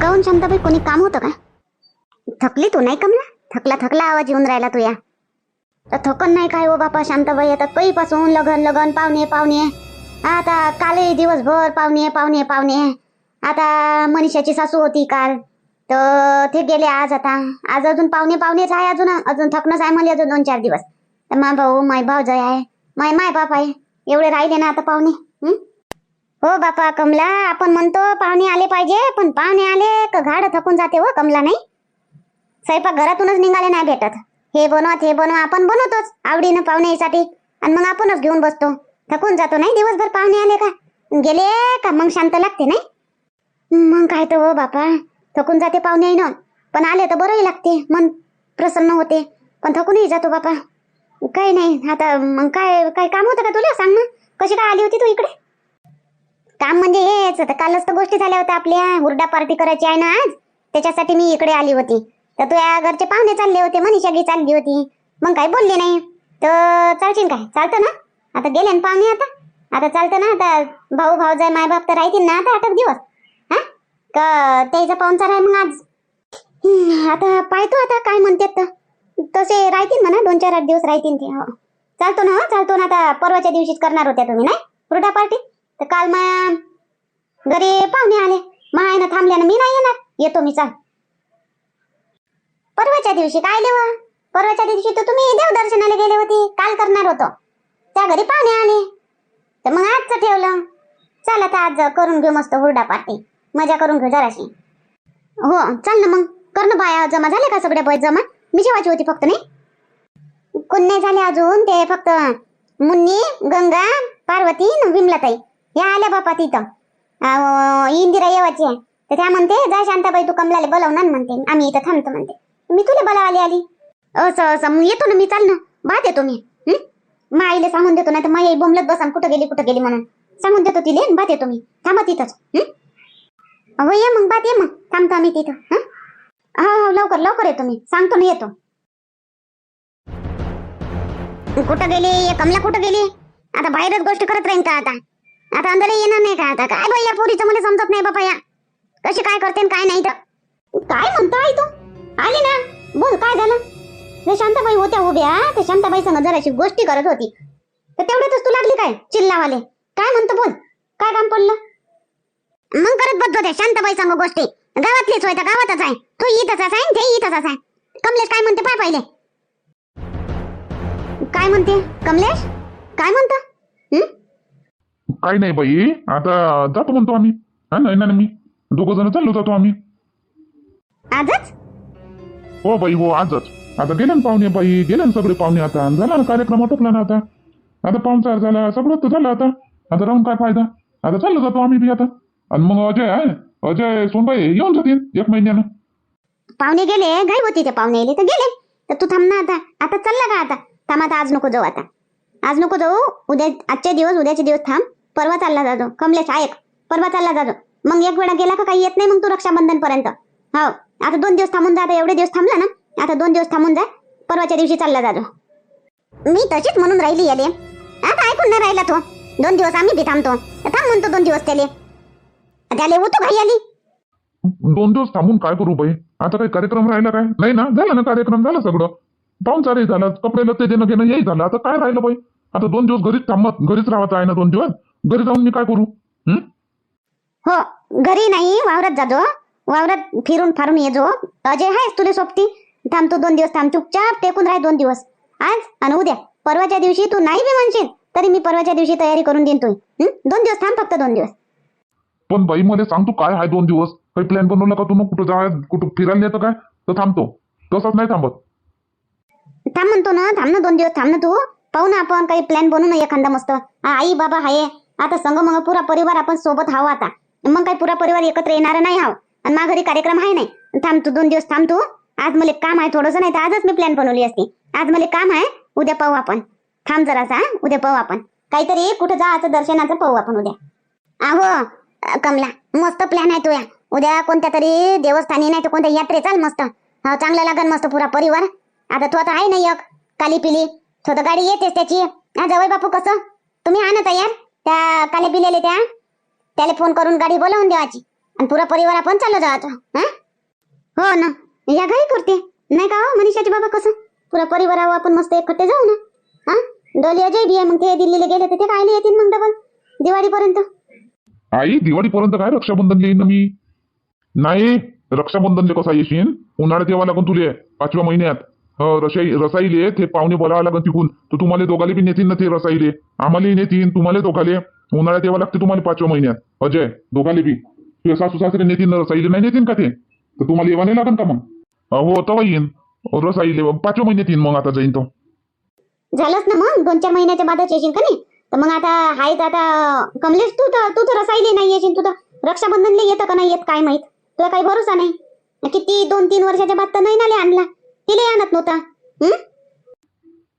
काऊन शांताबाई कोणी काम होतं का थकली तू नाही कमला? थकला थकला आवाज येऊन राहिला तू या तर थकन नाही काय हो बापा शांताबाई आता कहीपासून लगन लगन पाहुणे पाहुणे. आता कालही दिवसभर पाहुणे पाहुणे पाहुणे. आता मनीषाची सासू होती काल. तर ते गेले आज आता. आज अजून पाहुणे पाहुणेच आहे अजून. अजून थकणंच आहे मला अजून दोन चार दिवस. तर मा भाऊ माय भाऊजय आहे. माय माय बाप आहे. एवढे राहिले ना आता पाहुणे. हो बापा कमला आपण म्हणतो पाहुणे आले पाहिजे पण पाहुणे आले का घाड थकून जाते हो कमला नाही? स्वयंपाक घरातूनच निघाले नाही भेटत. हे बनवा हे बनवा आपण बनवतोच आवडीनं पाहुण्यासाठी. आणि मग आपणच घेऊन बसतो. थकून जातो नाही? दिवसभर पाहुणे आले का? गेले का? मग शांत लागते नाही? मग काय तर हो बापा थकून जाते पाहुणे आहे ना पण आले तर बरंही लागते मन प्रसन्न होते. पण थकूनही जातो बापा. काही नाही आता मग काय काय काम होतं का तुला? सांग ना. कशी काय आली होती तू इकडे? काम म्हणजे हेच तर कालच तर गोष्टी झाल्या होत्या आपल्या. हुरडा पार्टी करायची आहे ना आज. त्याच्यासाठी मी इकडे आली होती. तर तुझ्या घरचे पाहुणे चालले होते. मनीषा गी चालली होती. मग काय बोलले नाही. तर चालशील काय? चालतं ना? आता गेले ना पाहुणे आता? आता चालतं ना? आता भाऊ भाऊ जाय माय बाप तर राहतील ना आता आठ दिवस. हा? का त्याचा पाहुणचार आहे मग आज? आता पाहतो आता काय म्हणतात तर. तसे राहतील म्हणा. दोन चार आठ दिवस राहतील ते. हो. चालतो ना हो, चालतो ना आता. परवाच्या दिवशीच करणार होत्या तुम्ही नाही? हुरडा पार्टी? तर काल मॅम घरी पाहुणे आले. महायनं थांबल्यानं मी नाही येणार. येतो मी चाल. परवाच्या दिवशी काय लेवा परवाच्या दिवशी तर तुम्ही देवदर्शनाला गेले होते. काल करणार होतो. त्या घरी पाहुणे आले. तर मग आजचं ठेवलं. चल आता आज करून घेऊ मस्त हुरडा पार्टी. मजा करून घेऊ जराशी. हो चल ना मग. कर ना बाया जमा झाले का सगळ्या बाय जमा? मी जेवायची होती फक्त नाही? कोण नाही झाले अजून. ते फक्त मुन्नी गंगा पार्वती विमलाताई. या आल्या बापा तिथं. इंदिरा येवाची आहे. तर त्या म्हणते जा शांताबाई तू कमलाले बोलावणार म्हणते आम्ही इथं थांबतो म्हणते. मी तुला बोलावाली आली. असं असं मग येतो ना मी चाल ना. बात येतो मी मग आईला सांगून देतो ना तर मग आई बोंबलत बसान कुठं गेली कुठं गेली म्हणून. सांगून देतो तिले बात येतो मी थांबा तिथंच. हो? ये मग बात ये मग. थांबतो आम्ही तिथं. हा? हो हो लवकर लवकर येतो मी सांगतो ना येतो. कुठं गेली? कमला कुठं गेली? आता बाहेरच गोष्ट करत राहीन का आता? आता अंदर येणार नाही का आता? काय बाई या पोरीचं? मला समजत नाही बाबा या. कशी काय करते काय नाही तर. काय म्हणतो आई तू? आली ना. बोल काय झालं? ते शांताबाई होत्या उभ्या. ते शांताबाई संग जराशी गोष्टी करत होती. तर तेवढ्यातच तू लागली काय? चिल्लावाले. काय म्हणतो बोल? काय काम पडलं? मग करत बघतो त्या शांताबाई संग गोष्टी. गावातलीच होय गावातच आहे. तू इथंच आहे ते इथंच आहे कमलेश काय म्हणते पाय पाहिले. काय म्हणते? कमलेश? काय म्हणता? काही नाही बाई. आता जातो म्हणतो आम्ही. हा नाही ना मी दोघं जण चाललो जातो आम्ही. आजच? हो बाई हो आजच. आता गेले ना पाहुणे बाई गेले ना सगळे पाहुणे आता. झाला ना कार्यक्रम आटोपला ना आता. आता पाहुणचार झाला सगळं तर झालं आता. आता राहून काय फायदा? आता चाललो जातो आम्ही बी आता. आणि मग अजय आहे अजय सोनबाई येऊन जातील एक महिन्यानं. पाहुणे गेले घाई होती ते पाहुणे. गेले तर गेले. तर तू थांब ना आता. आता चालला का आता? थांब आता आज नको जाऊ आता. आज नको जाऊ. उद्या आजचे दिवस उद्याचे दिवस थांब. परवा चालला जातो. कमलेश ऐक परवा चालला जातो. मग एक वेळा गेला का काही येत नाही मग तू रक्षाबंधन पर्यंत हो. आता दोन दिवस थांबून जा आता एवढे दिवस थांबला ना. आता दोन दिवस थांबून जा परवाच्या दिवशी चालला जातो. मी तशीच म्हणून राहिली याले. आता ऐकून नाही राहिला तो. दोन दिवस आम्ही बी थांबतो. तर थांब म्हणतो दोन दिवस त्याले. त्याले होतो घाई आली. दोन दिवस थांबून काय करू बाई? आता काही कार्यक्रम राहिला काय? नाही ना? झाला ना कार्यक्रम? झाला सगळं. पाहुणचारही झाला. कपडे लते देणं घेणं हे झालं. आता काय राहिलं बाई? आता दोन दिवस घरीच थांबत घरीच राहायचं आहे ना दोन दिवस? घरी जाऊन मी काय करू? हं? हो घरी नाही वावरात जाजो वावरात फिरून फारून ये जो. अजय आहेस तुला सोबती? थांब तू दोन दिवस थांब चुपचाप टेकून राह दोन दिवस. आज आणि उद्या. परवाच्या दिवशी तू नाही बी म्हणशील तरी मी परवाच्या दिवशी तयारी करून देईन तू हं? दोन दिवस थांब फक्त दोन दिवस. पण बाई मला सांग तू काय आहे दोन दिवस? काही प्लॅन बनवला का तू मग? कुठं जा कुठं फिरायला येतं काय? तर थांबतो. तसंच नाही थांबत. थांब म्हणतो ना थांब ना दोन दिवस थांब ना तू. पाहू ना आपण काही प्लॅन बनवू ना एखादा मस्त. आई बाबा आहे आता संग मग पुरा परिवार आपण सोबत हाव आता. मग काय पुरा परिवार एकत्र येणार नाही हाव. आणि मा घरी कार्यक्रम आहे नाही. थांब तू दोन दिवस थांब तू. आज मला काम आहे थोडस नाही तर आजच मी प्लॅन बनवली असती. आज मला काम आहे उद्या पाहू आपण. थांब जरासा उद्या पाहू आपण. काहीतरी कुठं जायचं दर्शनाचं पाहू आपण उद्या. अहो कमला मस्त प्लॅन आहे तुया. उद्या कोणत्या तरी देवस्थानी नाही तर कोणत्या यात्रे चाल मस्त. हा चांगला लागन मस्त पुरा परिवार. आता तो आता आहे ना एक. काली पिली. तो तर गाडी येतेच त्याची. जवळ बापू कसं? तुम्ही हा ना तयार. त्या काले बिलेले त्या त्याला फोन करून गाडी बोलावून देवाची. आणि पुरा परिवार आपण चाललो जायचं हा? हो ना. या घाई करते. नाही का हो मनीषाचे बाबा कसं? पुरा परिवारावर आपण मस्त एकखट्टे जाऊ ना. हा? डोली अजय बी आहे मग ते दिल्लीला गेले तर ते कायले येतील मग डबल दिवाळीपर्यंत? आई दिवाळीपर्यंत काय रक्षाबंधन येईन ना मी? नाही रक्षाबंधनले कसा येशील उन्हाळ्यात यावं लागून तुले पाचव्या महिन्यात. हो, रसाई रसाईले ते पाहुणे बोलावं लागेल तिकून तर तुम्हाला दोघाले बी नेतील ना ते रसाईले. आम्हालाही नेतील तुम्हाला दोघाले. उन्हाळ्यात यावं लागते तुम्हाला पाचव्या महिन्यात. अजय दोघाले बी. तुझ्या सासू सासरे नेतील ना रसाईले? नाही नेतील का ते? तर तुम्हाला येवा नाही लागन का मग? हो तवा येईन. रसाईले पाचव्या महिन्यात येईन मग आता जाईन तो. झालंच ना मग? दोन चार महिन्याच्या बादच येशील का नाही? तर मग आता हाय आता कमलेश तू तर तू तर रसाईले नाही येशील. तू तर रक्षाबंधनला येतं का नाही येत? काय माहीत? तुला काही भरोसा नाही? किती दोन तीन वर्षाच्या बाद तर नाही नाले आणला? तिला आणत नव्हता?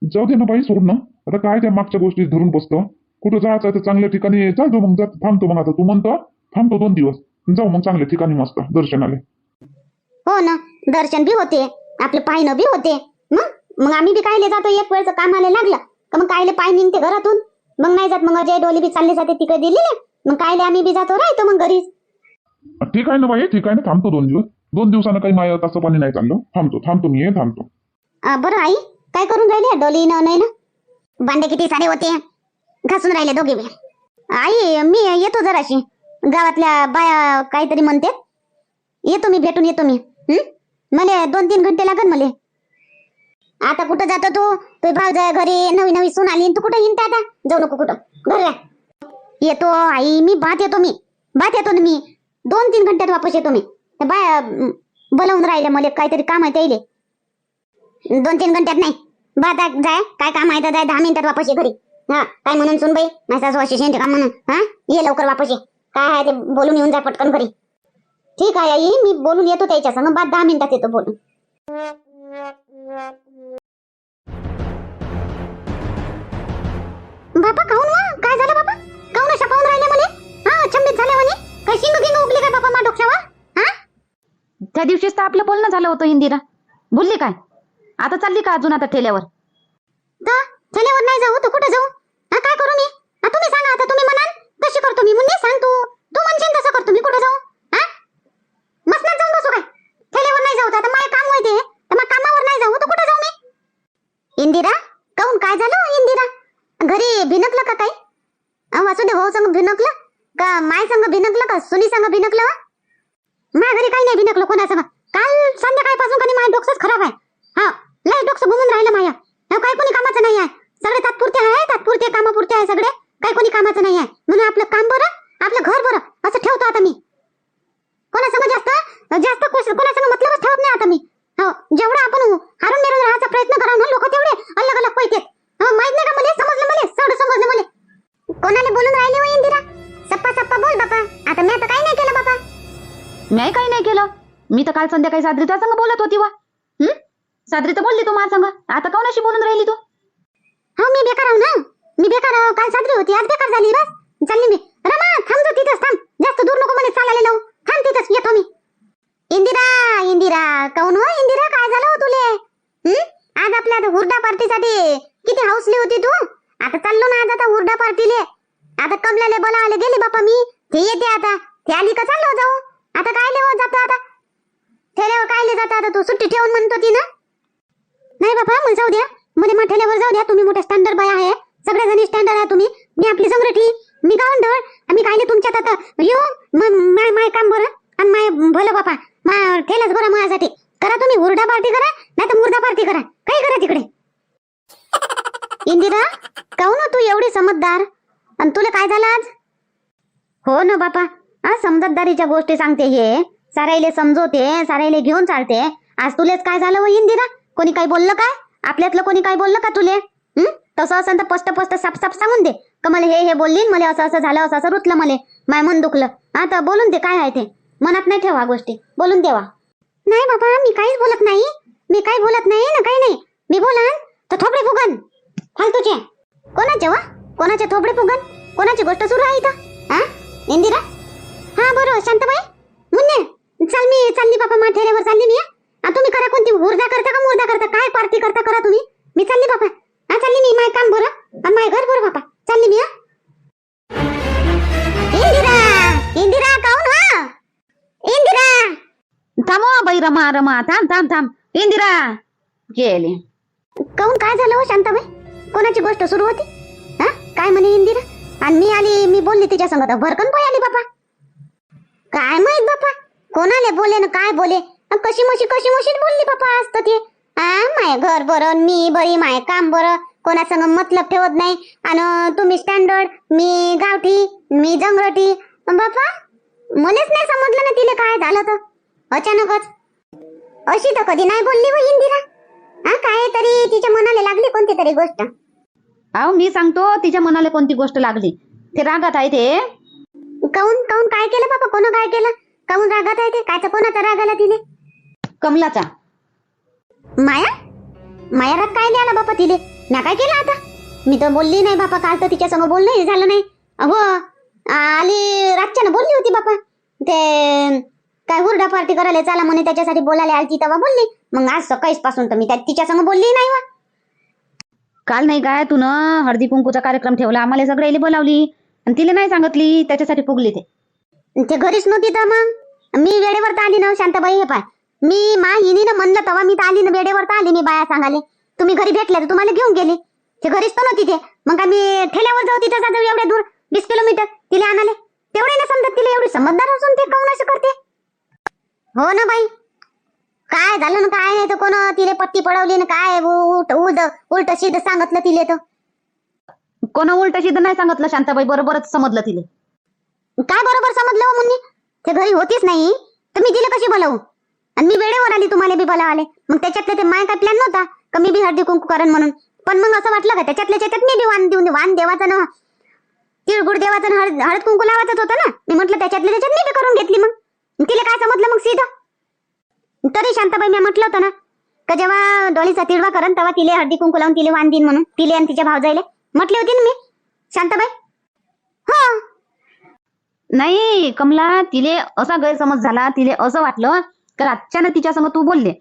जाऊ दे ना बाई सोड ना. आता काय त्या मागच्या गोष्टी धरून बसतो? कुठं जायचं आहे तर चांगल्या ठिकाणी चालतो मग जात थांबतो मग आता. तू म्हणतो थांबतो दोन दिवस. जाऊ मग चांगल्या ठिकाणी मस्त दर्शनाले. हो ना. दर्शन बी होते. आपले पायनं बी होते. मग? मग आम्ही बी कायले जातो एक वेळचं कामाला लागलं. का मग कायले पाय निघते घरातून? मग नाही जात. मग अजय डोली बी चालले जाते तिकडे दिलेले मग कायले आम्ही बी जातो राहतो मग घरीच. ठीक आहे ना बाई ठीक आहे ना. थांबतो दोन दिवस. दोन दिवसानं काही माया तसं पाणी नाही चाललं. थांबतो थांबतो मी हे थांबतो. बरं आई काय करून राहिले डोली न नाही ना भांडे किती सारे होते? घासून राहिले दोघे बी. आई मी येतो जराशी. गावातल्या बाया काहीतरी म्हणते. येतो मी भेटून येतो मी. हं? मला दोन तीन घंटे लागन मला. आता कुठं जातो तू? तू भाऊ जाय घरी नवी नवी सून आली तू कुठं हिंडता आता? जाऊ नको कुठं. घरी राह. येतो आई मी बात येतो मी. बात येतो ना मी. दोन तीन घंट्यात वापस येतो मी. बाया बोलावून राहिले मला काहीतरी काम आहे त्याले दोन तीन घंट्यात नाही. बा जाय काय काम आहे तर जाय दहा मिनिटात वापस ये घरी. हा काय म्हणून सुन बाई माझा सासू शेंटे काम म्हणून. हा ये लवकर वापस ये. काय आहे ते बोलून येऊन जा पटकन घरी. ठीक आहे आई मी बोलून येतो त्याच्या संग. बाद दहा मिनिटात येतो बोलून. बापा काऊन वा? काय झालं बापा? काऊन अशा पाहून राहिले मला हा चंबीत झाले म्हणे? काय शिंग गिंग उगली काय बापा मा डोक्यावर? त्या दिवशीच तर आपलं बोलणं झालं होतं इंदिरा. बोलली काय? आता चालली का अजून आता ठेल्यावर? ठेल्यावर नाही जाऊ तर कुठे जाऊ? हा काय करू मी? हा तुम्ही सांगा आता तुम्ही म्हणाल? कशी करतो मी? मुन्ने सांग तू तू म्हणशील तसं करतो मी कुठं जाऊ हा मसनात जाऊन बसू काय ठेल्यावर नाही जाऊ तर आता माझे काम होते तर मग कामावर नाही जाऊ तर कुठं जाऊ मी इंदिरा काऊन काय झालं हो इंदिरा घरी भिनकलं का काही अहो, वासुदेव भाऊ संग भिनकलं का माय संग भिनकलं का सुनी संग भिनकलं वा? माझ्या घरी काही नाही भिनकलं कोणा संग काल संध्याकाळपासून कधी माझं डोकंच खराब आहे हा लय डोकं घुमून राहिलं माया अहो, काही कोणी कामाचं नाही आहे सगळे तात्पुरते आहे तात्पुरते कामापुरते आहे सगळे काही कोणी कामाचं नाही आहे म्हणून आपलं काम बरं आपलं घर बरं असं ठेवतो आता मी कोणासंग जास्त जास्त कोस- कोणासंग मतलबच ठेवत नाही आता मी हो जेवढं आपण हारून निरून राहायचा प्रयत्न करा ना लोक तेवढे अलग अलग पैकेत हो माहीत नाही का मला समजलं मला सड समजलं मला कोणाला बोलून राहिले हो इंदिरा सप्पा सप्पा बोल आता मी आता काही नाही केलं बापा मी काही नाही केलं. मी तर काल संध्याकाळी सादरीच्या संग बोलत होती वा. हं? सादरी तर बोलली तू माझ्या संग. आता कोणाशी बोलून राहिली तू? हो मी बेकार आहो ना. मी बेकार आहो. काल साजरी होती. आज बेकार झाली बस. चालली मी. रमा थांब तू तिथंच थांब. जास्त दूर नको मला चालायला लावू. थांब तिथंच येतो मी. इंदिरा इंदिरा. काऊन हो इंदिरा? काय झालं हो तुले? हं? आज आपल्या हुरडा पार्टीसाठी किती हौसली होती तू. आता चाललो ना आज आता हुरडा पार्टीले. आता कमलाले बोलावले गेली बापा मी. ते येते आता. ते आली का चाललो जाऊ? आता काय लिहो जातो आता? ठेल्यावर हो काय जाता आता तू? सुट्टी ठेवून म्हणतो ती ना? नाही बाबा मला जाऊ द्या. मध्ये ठेल्यावर जाऊ द्या. तुम्ही मोठ्या स्टँडर्ड बाय आहे. सगळ्या जणी स्टँडर्ड आहे तुम्ही. मी आपली संग्रठी मी गावंडळ आम्ही काय तुमच्यात आता? येऊ माय माय काम बरं. आणि माय भलं बापा. मा बरं माझ्यासाठी. करा तुम्ही. हुरडा पार्टी करा. नाही तर मुर्दा पार्टी करा. काय करा तिकडे? इंदिरा काहून हो तू एवढी समजदार? आणि तुला काय झालं आज? हो ना बापा. हा समजतदारीच्या गोष्टी सांगते हे. सारायले समजवते सारायले घेऊन चालते. आज तुलेच काय झालं इंदिरा? कोणी काही बोललं काय? आपल्यातलं कोणी काय बोललं का तुले? हम्म तसं असेल तर पस्त स्पष्ट साप साप सांगून दे. का मला हे हे बोलली मला असं असं झालं असं असं रुतलं मला. माय मन दुखलं. तर बोलून दे काय आहे ते. मनात नाही ठेवा गोष्टी. बोलून देवा. नाही बाबा मी काहीच बोलत नाही. मी काही बोलत नाही ना काही नाही. मी बोलन तर थोपडे फुगन. फालतूचे. कोणाचे वा? कोणाचे थोपडे फुगन? कोणाची गोष्ट सुरू आहे इथं? हा? इंदिरा? हा बरं शांताबाई? मुन्ने चल मी चालली बाबा माठेऱ्यावर चालली मी हा. तुम्ही करा कोणती हुरदा करता का मुर्दा करता? काय पार्टी करता करा तुम्ही? मी चालली बाबा हा चालली मी माय काम बरं आणि माय घर बरं बाबा चालली मी हा. इंदिरा इंदिरा काऊन हा? थांब हो बाई रमा रमा. थांब थांब थांब. इंदिरा! गेली. काऊन काय झालं हो शांताबाई? कोणाची गोष्ट सुरू होती? हा? काय म्हणे इंदिरा? आणि मी आली मी बोलली तिच्या तर भरकन पाय आली बापा. काय माहीत बापा कोणाले बोले ना काय बोले? कशी मशी कशी मशीत बोलली बापा असत ते? माय घर बरं मी बरी माय काम बरं कोणासंग मतलब ठेवत नाही. आणि तुम्ही स्टँडर्ड मी गावठी मी जंगरटी. बापा मलाच नाही समजलं ना तिला काय झालं तर. अचानकच. अशी तर कधी नाही बोलली बहिणी इंदिरा. हा काय तरी तिच्या मनाला लागली कोणती तरी गोष्ट. अहो मी सांगतो तिच्या मनाला कोणती गोष्ट लागली? ते रागात आहे ते. काऊन काऊन काय केलं बाबा? कोण काय केलं? काऊन रागात आहे ते? कायचा कोणाचा राग आला तिले? कमलाचा. माया? माया राग काय द्याला बापा तिले? ना काय केलं आता? मी तर बोलली नाही बापा काल तर तिच्या संग बोलणंही झालं नाही. हो आली रातच्यानं बोलली होती बापा ते काय हुरडा पार्टी करायला चला म्हणे त्याच्यासाठी बोलायला आलती तेव्हा बोलली. मग आज सकाळीच पासून तर मी त्या तिच्या संग बोलली नाही वा. काल नाही काय तू हळदी कुंकूचा कार्यक्रम ठेवला आम्हाला सगळ्याला बोलावली. आणि तिला नाही सांगितली त्याच्यासाठी फुगली ते. ते घरीच नव्हती तर मग? मी वेळेवर तर आली ना शांताबाई हे पाय. मी मा हिनीनं म्हणलं तेव्हा मी तर आली ना वेळेवर तर आली मी बाया सांगाले तुम्ही घरी भेटले तर तुम्हाला घेऊन गेले. ते घरीच तर नव्हती ते. मग आम्ही ठेल्यावर जाऊ तिथं जाऊ एवढ्या दूर वीस किलोमीटर. तिला आणाले तेवढे ना समजत तिला एवढी समजदार असून ते काऊन असं करते? हो ना बाई. काय झालं ना काय नाही तर कोण तिले पट्टी पडवली ना काय उलट उलट उलट सीध सांगितलं तिले तर. कोण उलट सिद्ध नाही सांगितलं शांताबाई? बरोबरच समजलं तिले. काय बरोबर समजलं हो मुन्नी? ते घरी होतीच नाही. तर मी तिला कशी बोलावू? आणि मी वेळेवर आली तुम्हाला बी बोलावले. मग त्याच्यातले ते माय काय प्लॅन नव्हता? का मी बी हळदी कुंकू करण म्हणून? पण मग असं वाटलं का त्याच्यातल्या त्याच्यात मी बी वाण देऊन वाण देवाचं ना तिळगुळ देवाचं हळद हळद कुंकू लावायचंच होतं ना? मी म्हटलं त्याच्यातल्या त्याच्यात मी बी करून घेतली मग. तिला काय समजलं मग सीधं तरी शांताबाई मी म्हटलं होतं ना का जेव्हा डोळीचा तिळवा करण तेव्हा तिले हळदी कुंकू लावून तिले वाण देईन म्हणून तिले आणि तिच्या भावजाईले म्हटले होती ना मी शांताबाई? हो. नाही कमला तिले असा गैरसमज झाला तिले असं वाटलं का रातच्यानं तिच्या संग तू बोलले.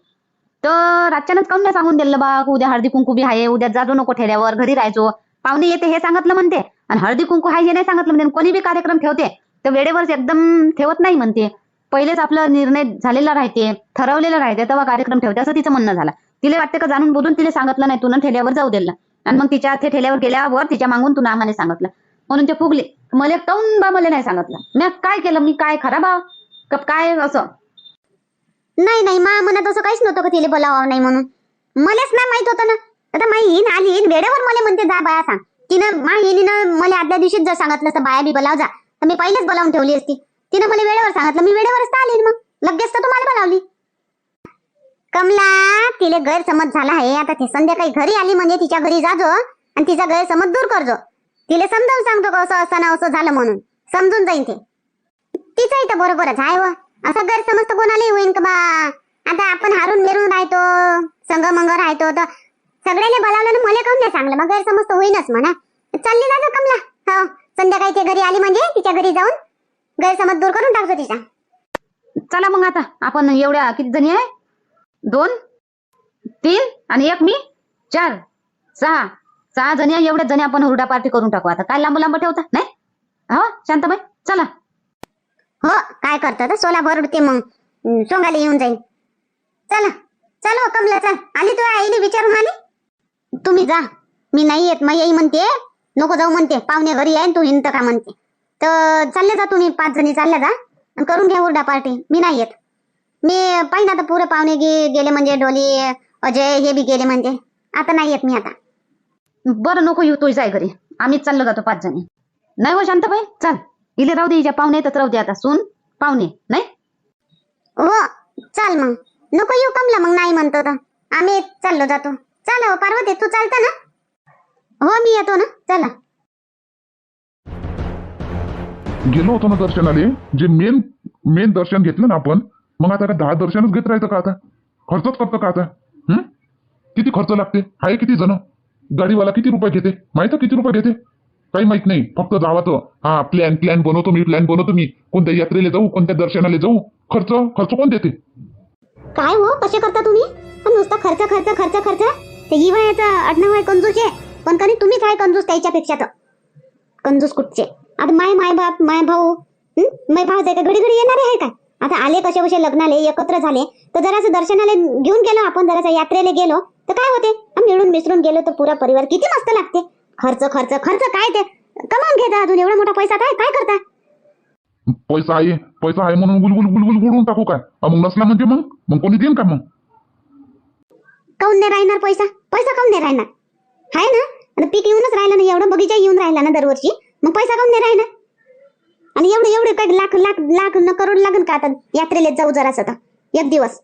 तर रातच्यानंच काऊन नाही सांगून दिलं बा उद्या हळदी कुंकू बी आहे उद्या जाजो नको ठेल्यावर घरी राहायचो. पाहुणे येते हे सांगितलं म्हणते आणि हळदी कुंकू आहे हे नाही सांगितलं म्हणते कोणी बी कार्यक्रम ठेवते तर वेळेवर एकदम ठेवत नाही म्हणते. पहिलेच आपला निर्णय झालेला राहते ठरवलेला राहते तेव्हा कार्यक्रम ठेवते असं तिचं म्हणणं झालं. तिला वाटते का जाणून बोलून तिला सांगितलं नाही तुला ठेल्यावर जाऊ दिलं. आणि मग तिच्या ते ठेल्यावर गेल्यावर तिच्या मागून तू आम्हाला सांगितलं. म्हणून ते फुगले. मला काऊन बा मला नाही सांगितलं? मी काय केलं? मी काय खराब आव काय असं? नाही नाही मा म्हणत असं काहीच नव्हतं का तिला बोलावं नाही म्हणून? मलाच नाही माहीत होतं ना. आता माई येईन आली येईन वेळेवर मला म्हणते जा बाया सांग. तिनं मा येईन मला आदल्या दिवशीच जर सांगितलं असतं बाया बी बोलाव जा. तर मी पहिलेच बोलावून ठेवली असती. तिनं मला वेळेवर सांगितलं मी वेळेवरच तर आली मग. लगेच तर तुम्हाला बोलावली. कमला तिले गैरसमज झाला आहे. आता ती संध्याकाळी घरी आली म्हणजे तिच्या घरी जाजो आणि तिचा गैरसमज दूर करजो तिला समजावून सांगतो का असं असं ना असं झालं म्हणून. समजून जाईन ते. तिचंही तर बरोबरच आहे व असं गैरसमज तर कोणालाही होईन का बा? आता आपण हारून मेरून राहतो संग मंग राहतो तर सगळ्याने बोलावलं ना मला काऊन नाही सांगलं मग गैरसमज तर होईनच म्हणा. चालली जा कमला. हो संध्याकाळी ते घरी आली म्हणजे तिच्या घरी जाऊन गैरसमज दूर करून टाकतो तिचा. चला मग आता. आपण एवढ्या किती जणी आहे? दोन तीन आणि एक मी. चार सहा. सहा जणी आहे एवढ्याच जणी आपण हुरडा पार्टी करून टाकू. आता काय लांब लांब ठेवता? नाही? हो शांताबाई चला. हो काय करतो सोला भरते मग. सोंगाला येऊन जाईल. चला. चल हो कमला चल. आली तू आईने विचारून आली? तुम्ही जा. मी नाही येत. मग येई म्हणते. नको जाऊ म्हणते. पाहुणे घरी आहे तू हिंत का म्हणते? तर चालले जा तुम्ही पाच जणी चालल्या जा आणि करून घ्या उरडा पार्टी. मी नाही येत. मी पाहिजे आता पुरे पाहुणे गे गेले म्हणजे डोली अजय हे बी गेले म्हणजे. आता नाही येत मी आता. बरं नको येऊ तू जाय घरी. आम्हीच चाललो जातो पाच जणी. नाही हो शांताबाई? चाल. इले राहू दे हिच्या पाहुणे येतच राहू दे आता. सून पाहुणे नाही? हो चाल मग. नको येऊ कमला मग नाही म्हणतो तर. आम्ही चाललो जातो. चला हो पार्वती तू चालता ना? हो मी येतो ना. चला. गेलो होतो ना दर्शनाले जे मेन मेन दर्शन घेतलं ना आपण मग आता दहा दर्शनच घेत राहायचं का आता? खर्चच करतो का आता? हम्म किती खर्च लागते? आहे किती जण? गाडीवाला किती रुपये घेते? माहीत किती रुपये घेते? काही माहीत नाही. फक्त जावाचं हा प्लॅन प्लॅन बनवतो मी प्लॅन बनवतो मी. कोणत्या यात्रेला जाऊ कोणत्या दर्शनाला जाऊ? खर्च खर्च कोण देते? काय हो? कसे करता तुम्ही? पण नुसता खर्च खर्च खर्च खर्च. ते ही वयाचा आडनाव आहे कंजूस आहे पण कधी तुम्हीच आहे कंजूस त्याच्यापेक्षा तर. कंजूस कुठचे? आता माय माय बाप माय भाऊ? माय भाऊ जाय का घडी घडी येणार आहे काय आता आले कसे कसे लग्नाले एकत्र झाले तर जरासं दर्शनाला घेऊन गेलो आपण जरासं यात्रेला गेलो. तर काय होते? मिळून मिसळून गेलो तर पुरा परिवार किती मस्त लागते. खर्च खर्च खर्च काय ते? कमावून घेता अजून? एवढा मोठा पैसा काय काय करता? पैसा आहे पैसा आहे म्हणून गुलगुल गुलगुल गुडून टाकू काय? मग नसला म्हणजे मग? मग कोणी देईन का मग? काऊन नाही राहणार पैसा? पैसा काऊन नाही राहणार? आहे ना? पीक येऊनच राहिलं ना एवढं बगीचा येऊन राहिला ना दरवर्षी. मग पैसा काऊन नाही राहणार आणि एवढे एवढे काय लाख लाख लाख न करोड लागन का आता? यात्रेला जाऊ जरासं आता एक दिवस.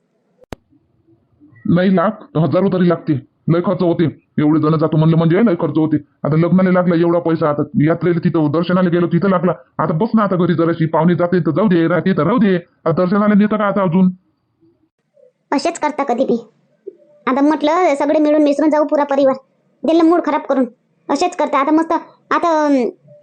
नाही लाख हजारो तरी लागते लय खर्च होते एवढे जण जातो म्हणलं म्हणजे लय खर्च होते आता लग्नाला लागला एवढा पैसा आता यात्रेला तिथं दर्शनाला गेलो तिथं लागला. आता बस ना आता घरी जराशी. पाहुणे जाते तर जाऊ दे राहते तर राहू दे. आता दर्शनाला नेतं का आता अजून? असेच करता कधी बी. आता म्हटलं सगळे मिळून मिसळून जाऊ पुरा परिवार. दिलं मूड खराब करून. असेच करता. आता मस्त आता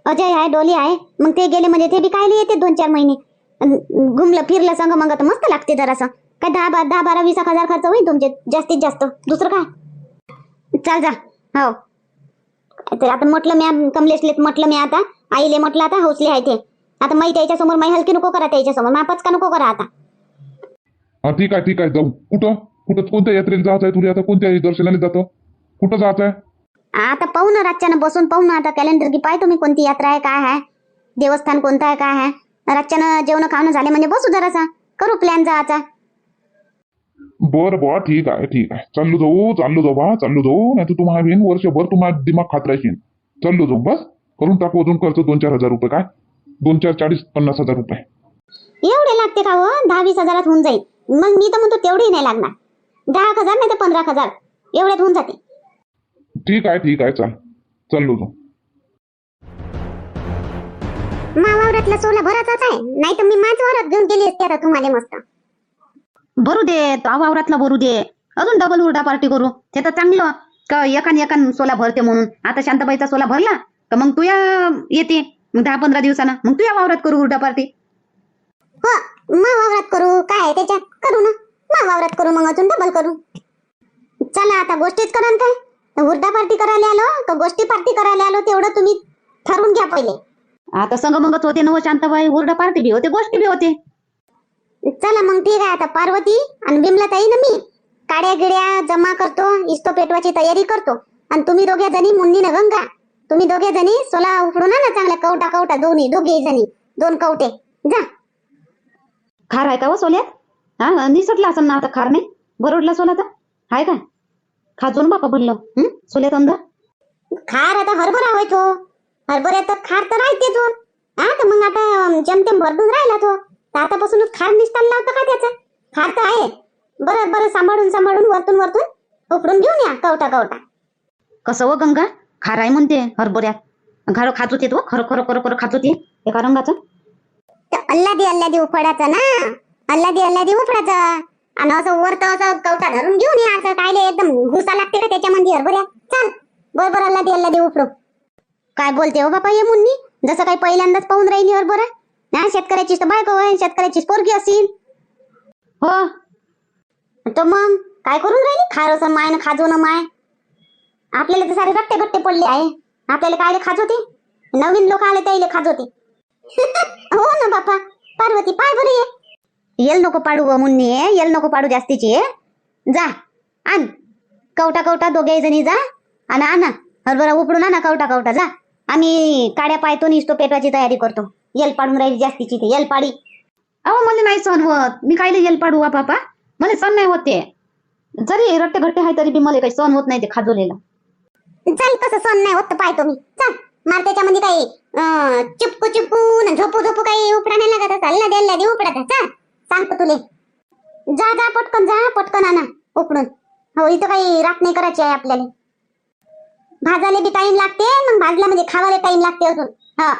अजय आहे डोली आहे. मग ते गेले म्हणजे ते बी कायले येते दोन चार महिने? घुमलं फिरलं संग मग आता मस्त लागते जरासं. काय दहा बा दहा बारा वीस एक हजार खर्च होईल तुमचे? जास्तीत जास्त. दुसरं काय? चाल जा. हो. तर आता म्हटलं मी कमलेशले म्हटलं मी आता. आईले म्हटलं आता हौसले आहे ते. आता माई त्याच्यासमोर माई हलकी नको करा त्याच्यासमोर. मापाच का नको करा आता. हा ठीक आहे ठीक आहे. जाऊ. कुठं? कुठं कोणत्या यात्रेला जायचं आहे तुला आता कोणत्या दर्शनाला जातो? कुठं जायचं आहे? आता पाहू ना रातच्यानं बसून पाहू ना आता कॅलेंडर की पाहतो मी कोणती यात्रा आहे काय आहे देवस्थान कोणतं आहे काय आहे. रातच्यानं जेवण खावणं झाले म्हणजे बसू जरासा करू प्लॅन जायचा बरं बुवा ठीक आहे ठीक आहे. चाललो जाऊ चाललो जाऊ बा चाललो जाऊ नाही तर तुम्हाला बिन वर्षभर तुम्हाला दिमाग खात राहशील चाललो जाऊ बस. करून टाकू अजून खर्च दोन चार हजार रुपये काय? दोन चार चाळीस पन्नास हजार रुपये. एवढे लागते का हो? दहा वीस हजारात होऊन जाईल. मग मी तर म्हणतो तेवढी नाही लागणार. दहा हजार नाही तर पंधरा हजार. एवढ्यात होऊन जाते. ठीक आहे ठीक आहे चाल. चाललो जाऊ मावावरातला सोला भराचाच आहे. नाही तर मी माझ वरात घेऊन गेली असते आता तुम्हाला मस्त. भरू दे तो वावरातला भरू दे. अजून डबल उरडा पार्टी करू. ते तर चांगलं. का एकान एकान सोला भरते म्हणून. आता शांताबाईचा सोला भरला का मग तुया येते. मग दहा पंधरा दिवसानं. मग तुया वावरात करू उरडा पार्टी हो मावावरात करू. काय आहे त्याच्यात? करू ना. मावावरात करू मग अजून डबल करू. चला आता गोष्टीच कराल काय? हुरडा पार्टी करायला आलो का गोष्टी पार्टी करायला आलो तेवढं तुम्ही ठरवून घ्या पहिले. आता संग मगच होते नव शांताबाई उरडा पार्टी बी होते गोष्टी बी होते. चला मग ठीक आहे आता पार्वती आणि बिमला ताई ना मी काड्या गिड्या जमा करतो इस्तो पेटवाची तयारी करतो. आणि तुम्ही दोघ्या जणी मुन्नी न गंगा तुम्ही दोघ्या जणी सोला उकडून ना चांगल्या कवटा कवटा दोन्ही दोघे जणी दोन कवटे. जा. खार आहे का व सोल्यात हा निसटला असं ना आता खार नाही? बरोडला सोला तर आहे काय खाजो ना बापा हं? सोल्यात अंदर खार आता हरभरा होय तो. हरभऱ्यात खार तर राहते तो हा तर मग आता जेमतेम भरडून राहिला तो. तर आतापासूनच खार निसटायला लावतं का त्याचा? खार तर आहे. बरं बरं सांभाळून सांभाळून वरतून वरतून उकडून घेऊन या कवटा कवटा. कसं व गंगा? खार आहे म्हणते हरभऱ्यात घारो खात होते तो खरं खरं खरं खरं खात होते. एका रंगाचं. अल्लादी अल्लादी उफडायचं ना. अल्लादी अल्लादी उफडायचं आणि असं वरत असं कवटा धरून घेऊन यायचं कायले एकदम घुसा लागते का त्याच्यामध्ये हरभऱ्या चल. बरोबर अल्लादी देऊ उफडू काय बोलते हो बापा ये मुन्नी? जसं काही पहिल्यांदाच पाहून राहिली हरभरा ना शेतकऱ्याचीच तर बायको होय शेतकऱ्याचीच पोरगी असेल. हो. तर मग काय करून राहिली? खारस माय ना खाजो ना माय. आपल्याला तर सारे गट्टे गट्टे पडले आहे. आपल्याला काय खाजवते नवीन लोक आले त्याला खाजवते हो ना बापा. पार्वती पाय बरी आहे येल नको पाडू व मुन्नी येल नको पाडू जास्तीची जा आण. कवटा कवटा दोघे जणी जा आणि आणा. हरभरा उपडून आणा कवटा कवटा जा. आम्ही काड्या पायतो निसतो पेटवाची तयारी करतो. येल पाडून राहिली जास्तीची ते येल पाडी. अहो मला नाही सण होत. मी कायले येल पाडू वा बापा मला सण नाही होत ते. जरी रट्टे घट्टे आहे तरी बी मला काही सण होत नाही ते खाजवलेलं. चल कसं सण नाही होत पाहतो मी. चल मार त्याच्यामध्ये काही अं, चिपकू चिपकू झोपू झोपू काही उपडा नाही लागत. चालला द्यायला उपडा चल. सांगतो तुले. जा जा पटकन जा पटकन आणा उपडून हो इथं काही राख नाही करायची आहे आपल्याला. भाजायला बी टाइम लागते मग भाजला म्हणजे खावायला टाइम लागते अजून. हा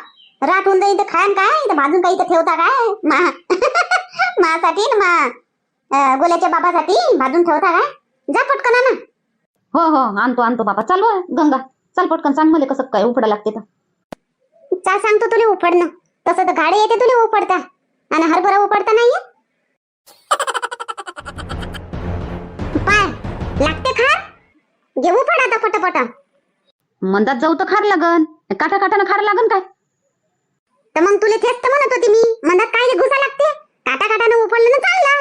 रात होऊन जाईल तर खान काय? इथं भाजून काही तर ठेवता काय? मा मासाठी न मा. गोल्याच्या बाबासाठी भाजून ठेवता काय? जा पटकन आणा. हो हो आणतो आणतो बाबा. चालू गंगा. चल पटकन सांग मला कसं काय उपडा लागते तर चा सांगतो तुला उपडणं तसं तर गाडी येते तुला उपडता आणि हरभरा उपडता नाहीये? घेऊ पण आता मंदात जाऊ तर खार लागन. काटा काटानं खार लागन काय? तर मग तुला तेच तर म्हणत होती मी मंदात काय घुसा लागते? काटा काटानं उपडलं ना चालला.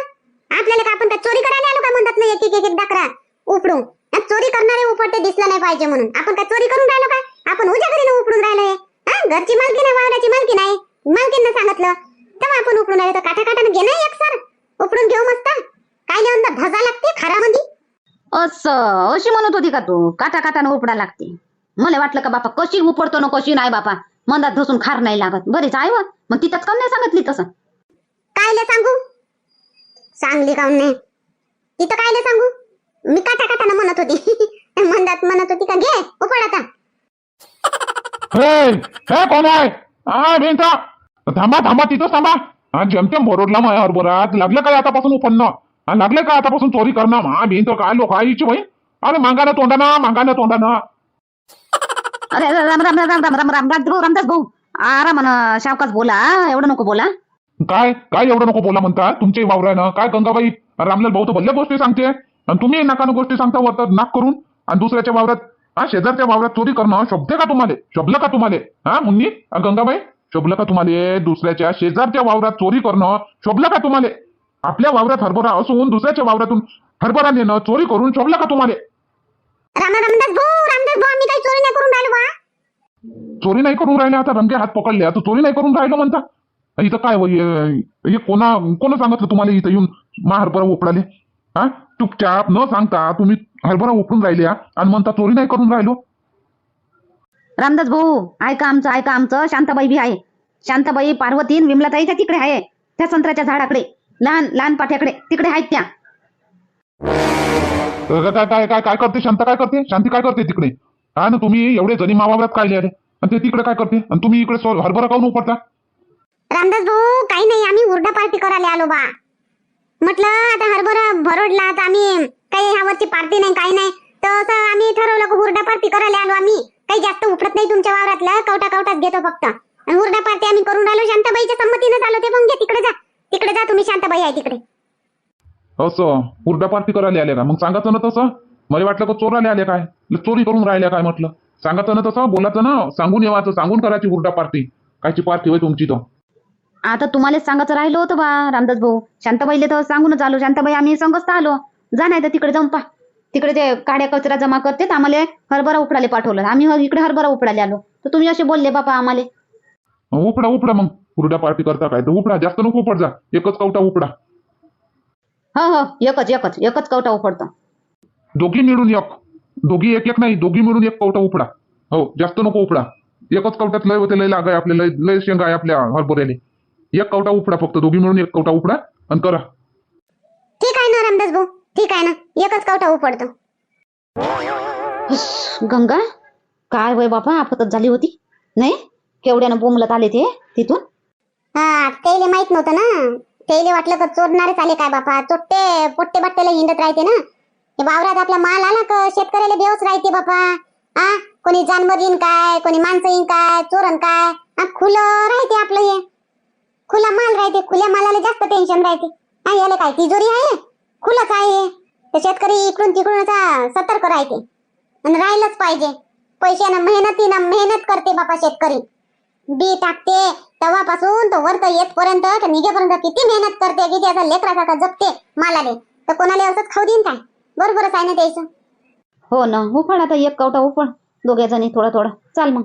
आपल्याला का आपण काय चोरी करायला आलो का मंदात नाही एक एक एक दाखरा उपडू चोरी करणारे उपडते दिसलं नाही पाहिजे म्हणून. आपण काय चोरी करून राहिलो का आपण उजागरीनं उपडून राहिलोय. घरची मालकी नाही वाहनाची मालकी नाही असं अशी म्हणत होती का तू? काटा काटानं उपडा लागते. मला वाटलं का बापा कशी उपडतो ना कशी नाही बापा? मंदात धसून खार नाही लागत. बरीच आहे व. मग तिथंच कम नाही सांगितली तसं? कायले सांगू? सांगली काऊन नाही? तिथं कायले सांगू? मी काटा काटानं म्हणत होती. म्हणतात म्हणत होती का घे उपड आता. हे हे कोण आहे? हा बेंचा थांबा थांबा तिथंच थांबा. हा जेमतेम भरोडला माझ्या हरभरात लागलं काय आतापासून उपन्न हा लागले का आतापासून चोरी करणं? हा मी तर काय लोक आईची बाई? अरे मांगाने तोंडाना मांगाने तोंडाना अरे राम राम राम राम राम राम राम रामदास भाऊ. आराम शावकाच बोला एवढं नको बोला. काय काय एवढं नको बोला म्हणता? तुमच्याही तुमच्या वावरानं काय गंगाबाई रामलाल भाऊ तर भल्या गोष्टी सांगते. आणि तुम्ही नाकान गोष्टी सांगता वरतात नाक करून आणि दुसऱ्याच्या वावरात हा शेजारच्या वावरात चोरी करणं शब्द का तुम्हाला? शोभलं का तुम्हाला? हा मुन्नी? गंगाबाई? शोभलं का तुम्हाला? दुसऱ्याच्या शेजारच्या वावरात चोरी करणं शोभलं का तुम्हाला? आपल्या वावरात हरभरा असून दुसऱ्याच्या वावरातून हरभरा नेणं चोरी करून शोभलं का तुम्हाला? राम रामदास भाऊ रामदास भाऊ आम्ही काही चोरी नाही करून राहिलो बा. चोरी नाही करून राहिले आता रंगे हात पकडले. आता चोरी नाही करून राहिलो म्हणता. इथं काय हे कोणा कोण सांगितलं तुम्हाला इथं येऊन मा हरभरा उपडाले? हा चुपचाप न सांगता तुम्ही हरभरा उपडून राहिले हा? आणि म्हणता चोरी नाही करून राहिलो. रामदास भाऊ ऐका आमचं ऐका आमचं. शांताबाई बी आहे. शांताबाई पार्वती आणि विमलाताईच्या तिकडे आहे त्या संत्र्याच्या झाडाकडे. लहान लहान पाठ्याकडे तिकडे आहेत त्या. तर काय काय काय काय करते? शांत काय करते? शांती काय करते तिकडे? हा ना तुम्ही एवढे जणी मावावरात काय आले आणि ते तिकडे काय करते? आणि तुम्ही इकडे सो- हरभरा काऊन उपडता रामदास भाऊ काही नाही आम्ही उरडा पार्टी करायला आलो बा. म्हटलं आता हरभरा भरडला तर आम्ही काही ह्यावरची पार्टी नाही काही नाही. तर असं आम्ही ठरवलं की हुरडा पार्टी करायला आलो आम्ही. काही जास्त उपडत नाही तुमच्या वावरातलं कवटा कवटाच घेतो फक्त. आणि हुरडा पार्टी आम्ही करून राहिलो शांताबाईच्या संमतीनं झालो ते पण घे तिकडे जा. तिकडे जा तुम्ही शांताबाई आहे तिकडे. असं हुरडा पार्टी करायला आले का? मग सांगायचं ना तसं? मला वाटलं का चोराले आले काय? चोरी करून राहिल्या काय म्हटलं? सांगायचं ना तसं? बोलायचं ना? सांगून येवाचं सांगून करायची हुरडा पार्टी कायची पार्टी होय तुमची तो आता तुम्हालाच सांगायचं राहिलं होतं बा रामदास भाऊ. शांताबाईले तर सांगूनच आलो. शांताबाई आम्ही संगच तर आलो. जा नाही तर तिकडे जाऊन पा तिकडे ते काड्या कचरा जमा करते तर आम्हाला हरभरा उपडाले पाठवलं. आम्ही इकडे हरभरा उपडाले आलो. तर तुम्ही असे बोलले बापा आम्हाला. उपडा उपडा मग. हुरडा पार्टी करता काय? तर उपडा जास्त नको उपड जा. एकच कवटा उपडा. हो हो एकच एकच एकच कवटा उपडतो. दोघी मिळून एक. दोघी एक एक नाही दोघी मिळून एक कवटा उपडा. हो जास्त नको उपडा. एकच कवट्यात लय होते लय लाग आहे आपल्या लय लय शेंगा आहे आपल्या हरभऱ्याले. एक कवटा उपडा फक्त दोघी मिळून एक कवटा उपडा आणि करा. ठीक आहे ना रामदास भाऊ. ठीक आहे ना एकच कवटा उपडतो. हुस, गंगा काय वय बापा आफतच झाली होती. नाही? केवढ्यानं बोंबलत आले ते तिथून? हा त्याला माहीत नव्हतं ना. त्याला वाटलं का चोरणारे आले काय बापा. चोट्टे पोट्टे बाट्टेला हिंडत राहते ना. हे वावरात आपला माल आला का? शेतकऱ्याला बेवच राहते बापा. हा कोणी जानवर येईन काय? कोणी माणसं येईन काय? चोरण काय? हा खुलं राहते आपलं हे. खुला माल राहते. खुल्या मालाला जास्त टेन्शन राहते. हा याला काय तिजोरी आहे? खुलंच आहे. तर शेतकरी इकडून तिकडून सतर्क राहते. आणि राहिलंच पाहिजे. पैशानं मेहनतीनं मेहनत करते बापा शेतकरी. बी टाकते तेव्हापासून तो वर तर येतपर्यंत निघेपर्यंत किती मेहनत करते किती असं लेकरासारखा जपते मालाले? तर कोणाला असंच खाऊ देईन काय? बरोबरच आहे ना त्याचं हो ना उफाड आता एक कवटा उफाड दोघ्या जणी थोडा थोडा. चाल मग.